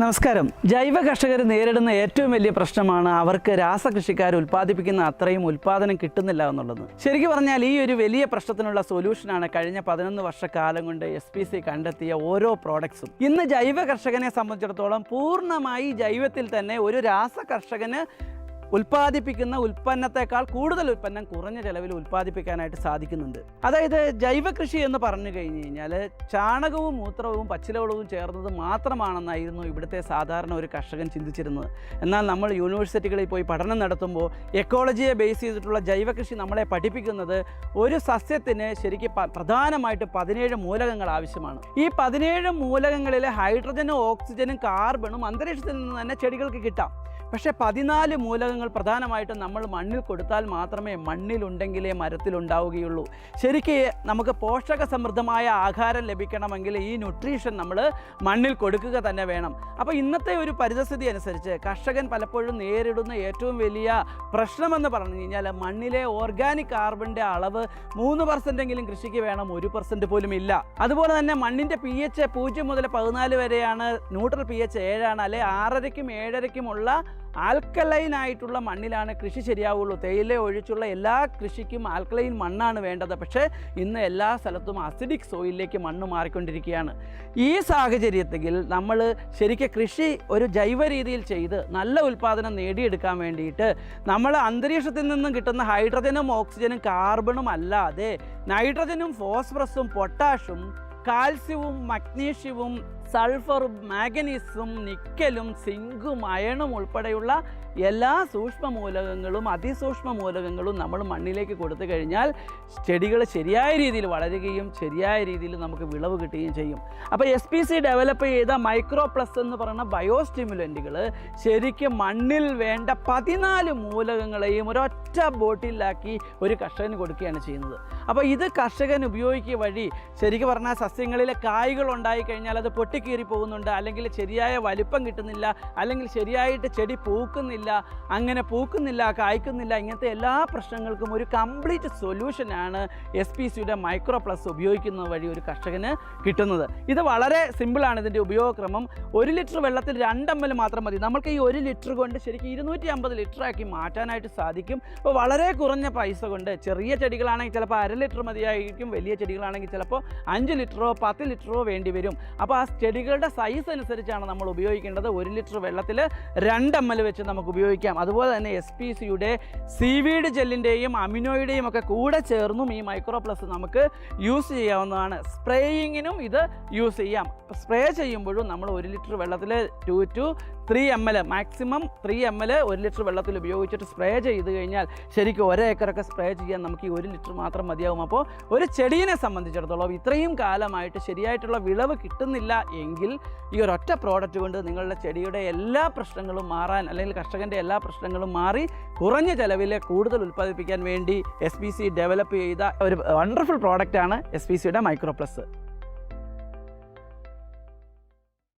നമസ്കാരം. ജൈവ കർഷകർ നേരിടുന്ന ഏറ്റവും വലിയ പ്രശ്നമാണ് അവർക്ക് രാസകൃഷിക്കാർ ഉൽപ്പാദിപ്പിക്കുന്ന അത്രയും ഉൽപ്പാദനം കിട്ടുന്നില്ല എന്നുള്ളത്. ശരിക്കും പറഞ്ഞാൽ ഈ ഒരു വലിയ പ്രശ്നത്തിനുള്ള സൊല്യൂഷനാണ് കഴിഞ്ഞ പതിനൊന്ന് വർഷക്കാലം കൊണ്ട് എസ് പി സി കണ്ടെത്തിയ ഓരോ പ്രോഡക്ട്സും ഇന്ന് ജൈവ കർഷകനെ സംബന്ധിച്ചിടത്തോളം പൂർണമായി ജൈവത്തിൽ തന്നെ ഒരു രാസ കർഷകന് ഉൽപ്പാദിപ്പിക്കുന്ന ഉൽപ്പന്നത്തെക്കാൾ കൂടുതൽ ഉൽപ്പന്നം കുറഞ്ഞ ചെലവിൽ ഉൽപ്പാദിപ്പിക്കാനായിട്ട് സാധിക്കുന്നുണ്ട്. അതായത് ജൈവ കൃഷി എന്ന് പറഞ്ഞു കഴിഞ്ഞു കഴിഞ്ഞാൽ ചാണകവും മൂത്രവും പച്ചിലവളവും ചേർന്നത് മാത്രമാണെന്നായിരുന്നു ഇവിടുത്തെ സാധാരണ ഒരു കർഷകൻ ചിന്തിച്ചിരുന്നത്. എന്നാൽ നമ്മൾ യൂണിവേഴ്സിറ്റികളിൽ പോയി പഠനം നടത്തുമ്പോൾ എക്കോളജിയെ ബേസ് ചെയ്തിട്ടുള്ള ജൈവ കൃഷി നമ്മളെ പഠിപ്പിക്കുന്നത് ഒരു സസ്യത്തിന് ശരിക്കും പ്രധാനമായിട്ട് പതിനേഴ് മൂലകങ്ങൾ ആവശ്യമാണ്. ഈ പതിനേഴ് മൂലകങ്ങളിലെ ഹൈഡ്രജനും ഓക്സിജനും കാർബണും അന്തരീക്ഷത്തിൽ നിന്ന് തന്നെ ചെടികൾക്ക് കിട്ടാം. പക്ഷേ പതിനാല് മൂലകങ്ങൾ പ്രധാനമായിട്ടും നമ്മൾ മണ്ണിൽ കൊടുത്താൽ മാത്രമേ മണ്ണിലുണ്ടെങ്കിലേ മരത്തിലുണ്ടാവുകയുള്ളൂ. ശരിക്ക് നമുക്ക് പോഷക സമൃദ്ധമായ ആഹാരം ലഭിക്കണമെങ്കിൽ ഈ ന്യൂട്രീഷൻ നമ്മൾ മണ്ണിൽ കൊടുക്കുക തന്നെ വേണം. അപ്പോൾ ഇന്നത്തെ ഒരു പരിതസ്ഥിതി അനുസരിച്ച് കർഷകൻ പലപ്പോഴും നേരിടുന്ന ഏറ്റവും വലിയ പ്രശ്നമെന്ന് പറഞ്ഞു കഴിഞ്ഞാൽ മണ്ണിലെ ഓർഗാനിക് കാർബണിന്റെ അളവ് മൂന്ന് പെർസെന്റെങ്കിലും കൃഷിക്ക് വേണം ഒരു പെർസെന്റ് പോലും ഇല്ല. അതുപോലെ തന്നെ മണ്ണിന്റെ പി എച്ച് പൂജ്യം മുതൽ പതിനാല് വരെയാണ് ന്യൂട്രൽ പി എച്ച് ഏഴാണ് അല്ലെ ആറരയ്ക്കും ഏഴരയ്ക്കുമുള്ള ആൽക്കലൈൻ ആയിട്ടുള്ള മണ്ണിലാണ് കൃഷി ശരിയാവുള്ളൂ. തേയില ഒഴിച്ചുള്ള എല്ലാ കൃഷിക്കും ആൽക്കലൈൻ മണ്ണാണ് വേണ്ടത്. പക്ഷേ ഇന്ന് എല്ലാ സ്ഥലത്തും അസിഡിക് സോയിലിലേക്ക് മണ്ണ് മാറിക്കൊണ്ടിരിക്കുകയാണ്. ഈ സാഹചര്യത്തിൽ നമ്മൾ ശരിക്കും കൃഷി ഒരു ജൈവ രീതിയിൽ ചെയ്ത് നല്ല ഉൽപ്പാദനം നേടിയെടുക്കാൻ വേണ്ടിയിട്ട് നമ്മൾ അന്തരീക്ഷത്തിൽ നിന്നും കിട്ടുന്ന ഹൈഡ്രജനും ഓക്സിജനും കാർബണും അല്ലാതെ നൈട്രജനും ഫോസ്ഫറസും പൊട്ടാഷും കാൽസ്യവും മഗ്നീഷ്യവും സൾഫറും മാഗ്നീസും നിക്കലും സിങ്കും അയണും ഉൾപ്പെടെയുള്ള എല്ലാ സൂക്ഷ്മ മൂലകങ്ങളും അതിസൂക്ഷ്മ മൂലകങ്ങളും നമ്മൾ മണ്ണിലേക്ക് കൊടുത്തു കഴിഞ്ഞാൽ ചെടികൾ ശരിയായ രീതിയിൽ വളരുകയും ശരിയായ രീതിയിൽ നമുക്ക് വിളവ് കിട്ടുകയും ചെയ്യും. അപ്പോൾ എസ് പി സി ഡെവലപ്പ് ചെയ്ത മൈക്രോ പ്ലസ് എന്ന് പറയുന്ന ബയോ സ്റ്റിമുലന്റുകൾ ശരിക്കും മണ്ണിൽ വേണ്ട പതിനാല് മൂലകങ്ങളെയും ഒരൊറ്റ ബോട്ടിലാക്കി ഒരു കർഷകന് കൊടുക്കുകയാണ് ചെയ്യുന്നത്. അപ്പോൾ ഇത് കർഷകൻ ഉപയോഗിക്കുക വഴി ശരിക്കും പറഞ്ഞാൽ സസ്യങ്ങളിലെ കായ്കൾ ഉണ്ടായി കഴിഞ്ഞാൽ അത് പൊട്ടിക്കീറി പോകുന്നുണ്ട് അല്ലെങ്കിൽ ശരിയായ വലിപ്പം കിട്ടുന്നില്ല അല്ലെങ്കിൽ ശരിയായിട്ട് ചെടി പൂക്കുന്നില്ല അങ്ങനെ പൂക്കുന്നില്ല കായ്ക്കുന്നില്ല ഇങ്ങനത്തെ എല്ലാ പ്രശ്നങ്ങൾക്കും ഒരു കംപ്ലീറ്റ് സൊല്യൂഷനാണ് എസ് പി സിയുടെ മൈക്രോ പ്ലസ് ഉപയോഗിക്കുന്നത് വഴി ഒരു കർഷകന് കിട്ടുന്നത്. ഇത് വളരെ സിമ്പിളാണ് ഇതിന്റെ ഉപയോഗക്രമം. ഒരു ലിറ്റർ വെള്ളത്തിൽ രണ്ടമ്മൽ മാത്രം മതി. നമുക്ക് ഈ ഒരു ലിറ്റർ കൊണ്ട് ശരിക്കും ഇരുന്നൂറ്റി അമ്പത് ലിറ്ററാക്കി മാറ്റാനായിട്ട് സാധിക്കും. അപ്പോൾ വളരെ കുറഞ്ഞ പൈസ കൊണ്ട് ചെറിയ ചെടികളാണെങ്കിൽ ചിലപ്പോൾ അര ലിറ്റർ മതിയായിരിക്കും. വലിയ ചെടികളാണെങ്കിൽ ചിലപ്പോൾ അഞ്ച് ലിറ്ററോ പത്ത് ലിറ്ററോ വേണ്ടി വരും. അപ്പോൾ ആ ചെടികളുടെ സൈസ് അനുസരിച്ചാണ് നമ്മൾ ഉപയോഗിക്കേണ്ടത്. ഒരു ലിറ്റർ വെള്ളത്തിൽ രണ്ട് എം എൽ വെച്ച് നമുക്ക് ഉപയോഗിക്കാം. അതുപോലെ തന്നെ എസ് പി സിയുടെ സീവീഡ് ജെല്ലിന്റെയും അമിനോയുടെയും ഒക്കെ കൂടെ ചേർന്നും ഈ മൈക്രോ പ്ലസ് നമുക്ക് യൂസ് ചെയ്യാവുന്നതാണ്. സ്പ്രേയിങ്ങിനും ഇത് യൂസ് ചെയ്യാം. സ്പ്രേ ചെയ്യുമ്പോഴും നമ്മൾ ഒരു ലിറ്റർ വെള്ളത്തിൽ two to three M L maximum three M L ഒരു ലിറ്റർ വെള്ളത്തിൽ ഉപയോഗിച്ചിട്ട് സ്പ്രേ ചെയ്ത് കഴിഞ്ഞാൽ ശരിക്കും ഒരേക്കറൊക്കെ സ്പ്രേ ചെയ്യാൻ നമുക്ക് ഈ ഒരു ലിറ്റർ മാത്രം മതിയാവും. അപ്പോൾ ഒരു ചെടീനെ സംബന്ധിച്ചിടത്തോളം ഇത്രയും കാലമായിട്ട് ശരിയായിട്ടുള്ള വിളവ് കിട്ടുന്നില്ല എങ്കിൽ ഈ ഒരൊറ്റ പ്രോഡക്റ്റ് കൊണ്ട് നിങ്ങളുടെ ചെടിയുടെ എല്ലാ പ്രശ്നങ്ങളും മാറാൻ അല്ലെങ്കിൽ കർഷകന്റെ എല്ലാ പ്രശ്നങ്ങളും മാറി കുറഞ്ഞ ചിലവിൽ കൂടുതൽ ഉൽപ്പാദിപ്പിക്കാൻ വേണ്ടി എസ് ഡെവലപ്പ് ചെയ്ത ഒരു വണ്ടർഫുൾ പ്രോഡക്റ്റാണ് എസ് പി സിയുടെ മൈക്രോ പ്ലസ്